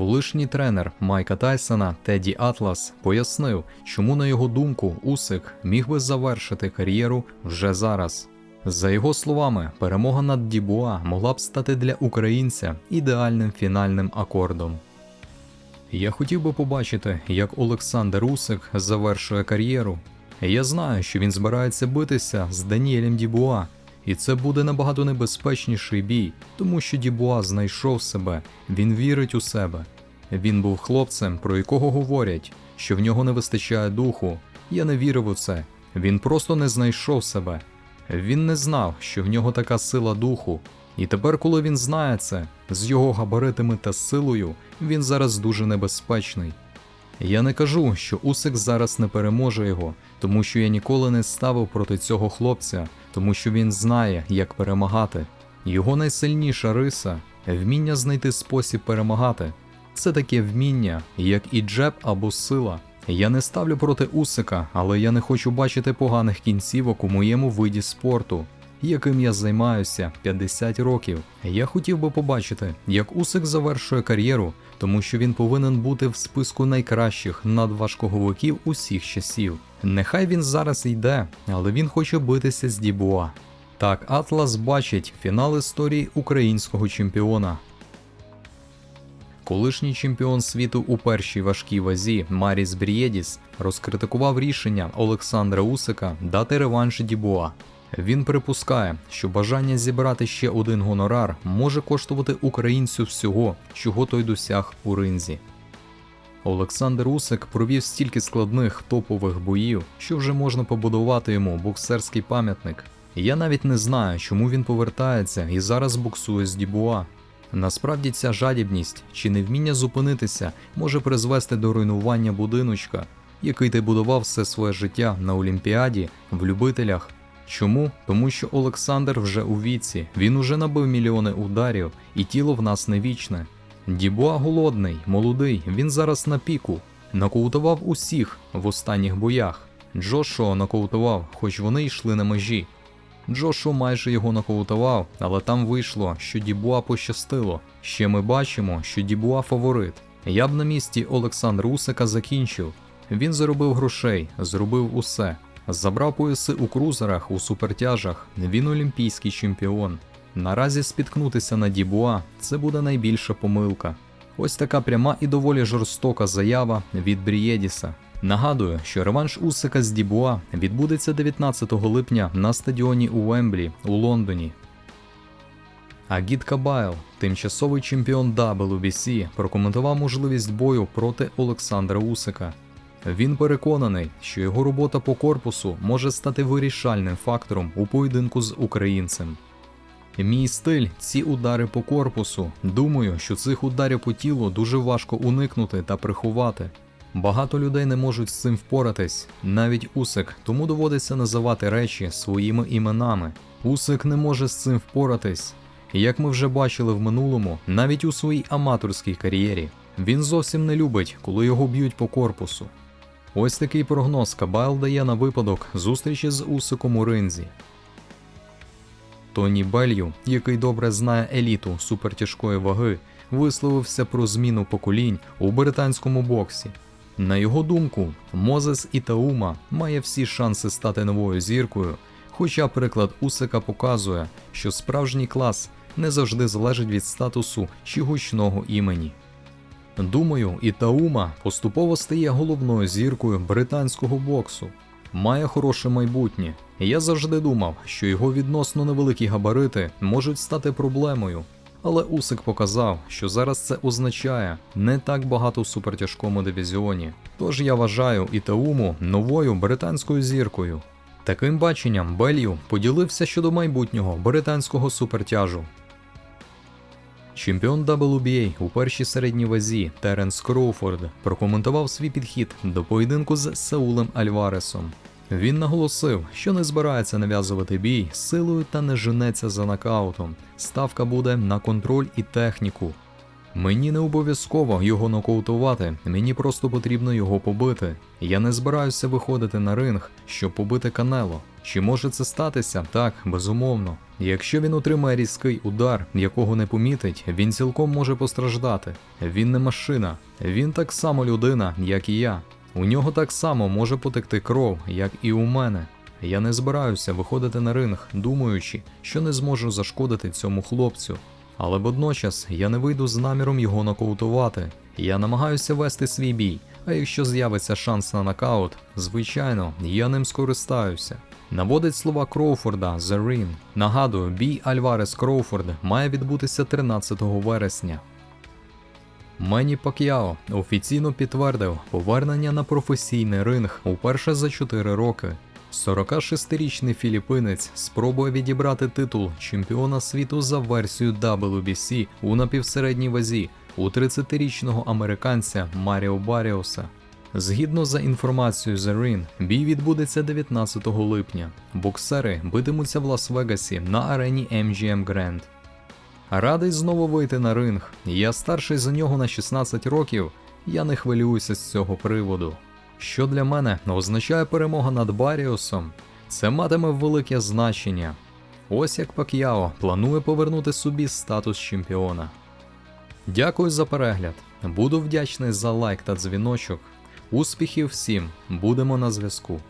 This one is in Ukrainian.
Колишній тренер Майка Тайсона Теді Атлас пояснив, чому, на його думку, Усик міг би завершити кар'єру вже зараз. За його словами, перемога над Дібуа могла б стати для українця ідеальним фінальним акордом. Я хотів би побачити, як Олександр Усик завершує кар'єру. Я знаю, що він збирається битися з Даніелем Дібуа, і це буде набагато небезпечніший бій, тому що Дібуа знайшов себе, він вірить у себе. Він був хлопцем, про якого говорять, що в нього не вистачає духу. Я не вірив у це. Він просто не знайшов себе. Він не знав, що в нього така сила духу. І тепер, коли він знає це, з його габаритами та силою, він зараз дуже небезпечний. Я не кажу, що Усик зараз не переможе його, тому що я ніколи не ставив проти цього хлопця, тому що він знає, як перемагати. Його найсильніша риса вміння знайти спосіб перемагати. Це таке вміння, як і джеб або сила. Я не ставлю проти Усика, але я не хочу бачити поганих кінцівок у моєму виді спорту, яким я займаюся 50 років. Я хотів би побачити, як Усик завершує кар'єру, тому що він повинен бути в списку найкращих надважкоговиків усіх часів. Нехай він зараз йде, але він хоче битися з Дібуа. Так, Атлас бачить фінал історії українського чемпіона. Колишній чемпіон світу у першій важкій вазі Маріс Брієдіс розкритикував рішення Олександра Усика дати реванш Дібуа. Він припускає, що бажання зібрати ще один гонорар може коштувати українцю всього, чого той досяг у ринзі. Олександр Усик провів стільки складних топових боїв, що вже можна побудувати йому боксерський пам'ятник. Я навіть не знаю, чому він повертається і зараз боксує з Дібуа. Насправді ця жадібність чи невміння зупинитися може призвести до руйнування будиночка, який ти будував все своє життя на Олімпіаді в любителях. Чому? Тому що Олександр вже у віці, він уже набив мільйони ударів, і тіло в нас не вічне. Дібуа голодний, молодий, він зараз на піку. Нокаутував усіх в останніх боях. Джошуа нокаутував, хоч вони йшли на межі. Джошу майже його нокаутував, але там вийшло, що Дібуа пощастило. Ще ми бачимо, що Дібуа фаворит. Я б на місці Олександра Усика закінчив. Він заробив грошей, зробив усе. Забрав пояси у крузерах, у супертяжах. Він олімпійський чемпіон. Наразі спіткнутися на Дібуа це буде найбільша помилка. Ось така пряма і доволі жорстока заява від Брієдіса. Нагадую, що реванш Усика з Дібуа відбудеться 19 липня на стадіоні у Вемблі у Лондоні. Агіт Кабайл, тимчасовий чемпіон WBC, прокоментував можливість бою проти Олександра Усика. Він переконаний, що його робота по корпусу може стати вирішальним фактором у поєдинку з українцем. Мій стиль ці удари по корпусу. Думаю, що цих ударів по тілу дуже важко уникнути та приховати. Багато людей не можуть з цим впоратись, навіть Усик, тому доводиться називати речі своїми іменами. Усик не може з цим впоратись. Як ми вже бачили в минулому, навіть у своїй аматорській кар'єрі, він зовсім не любить, коли його б'ють по корпусу. Ось такий прогноз Кабайл дає на випадок зустрічі з Усиком у ринзі. Тоні Белью, який добре знає еліту супертяжкої ваги, висловився про зміну поколінь у британському боксі. На його думку, Мозес Ітаума має всі шанси стати новою зіркою, хоча приклад Усика показує, що справжній клас не завжди залежить від статусу чи гучного імені. Думаю, Ітаума поступово стає головною зіркою британського боксу. Має хороше майбутнє. Я завжди думав, що його відносно невеликі габарити можуть стати проблемою. Але Усик показав, що зараз це означає не так багато в супертяжкому дивізіоні. Тож я вважаю Ітауму новою британською зіркою. Таким баченням Белью поділився щодо майбутнього британського супертяжу. Чемпіон WBA у першій середній вазі Теренс Кроуфорд прокоментував свій підхід до поєдинку з Саулем Альваресом. Він наголосив, що не збирається нав'язувати бій силою та не женеться за нокаутом. Ставка буде на контроль і техніку. Мені не обов'язково його нокаутувати, мені просто потрібно його побити. Я не збираюся виходити на ринг, щоб побити Канело. Чи може це статися? Так, безумовно. Якщо він отримає різкий удар, якого не помітить, він цілком може постраждати. Він не машина, він так само людина, як і я. У нього так само може потекти кров, як і у мене. Я не збираюся виходити на ринг, думаючи, що не зможу зашкодити цьому хлопцю. Але водночас я не вийду з наміром його нокаутувати. Я намагаюся вести свій бій, а якщо з'явиться шанс на нокаут, звичайно, я ним скористаюся. Наводить слова Кроуфорда The Ring. Нагадую, бій Альварес Кроуфорд має відбутися 13 вересня. Мені Пак'яо офіційно підтвердив повернення на професійний ринг уперше за 4 роки. 46-річний філіппинець спробує відібрати титул чемпіона світу за версією WBC у напівсередній вазі у 30-річного американця Маріо Баріоса. Згідно за інформацією The Ring, бій відбудеться 19 липня. Боксери битимуться в Лас-Вегасі на арені MGM Grand. Радий знову вийти на ринг. Я старший за нього на 16 років. Я не хвилююся з цього приводу. Що для мене означає перемога над Баріусом, це матиме велике значення. Ось як Пак'яо планує повернути собі статус чемпіона. Дякую за перегляд. Буду вдячний за лайк та дзвіночок. Успіхів всім! Будемо на зв'язку.